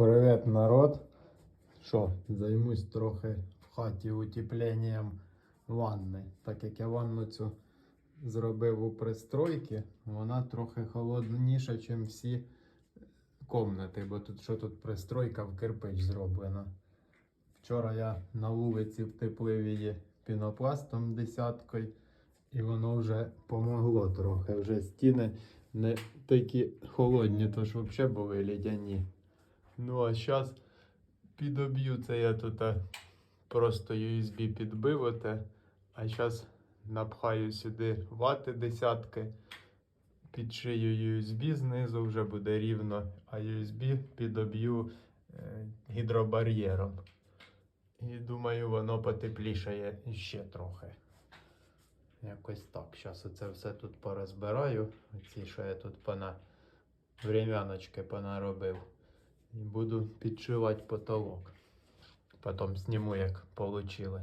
Привіт, народ. Що, займусь трохи в хаті утепленням ванни. Так як я ванну цю зробив у пристройці, вона трохи холодніша, ніж всі комнати, бо тут що тут пристройка в кирпич зроблена. Вчора я на вулиці втеплив її пінопластом десяткою, і воно вже помогло трохи. Вже стіни не такі холодні, то ж взагалі були лідяні. Ну а зараз підоб'ю це я тут просто USB підбив оте, а зараз напхаю сюди вати десятки, підшию USB знизу, вже буде рівно, а USB підоб'ю е, гідробар'єром. І думаю, воно потеплішає ще трохи. Якось так. Зараз оце все тут порозбираю. Оці, що я тут пона... времяночки понаробив. І буду підшивати потолок. Потім зніму, як вийшло.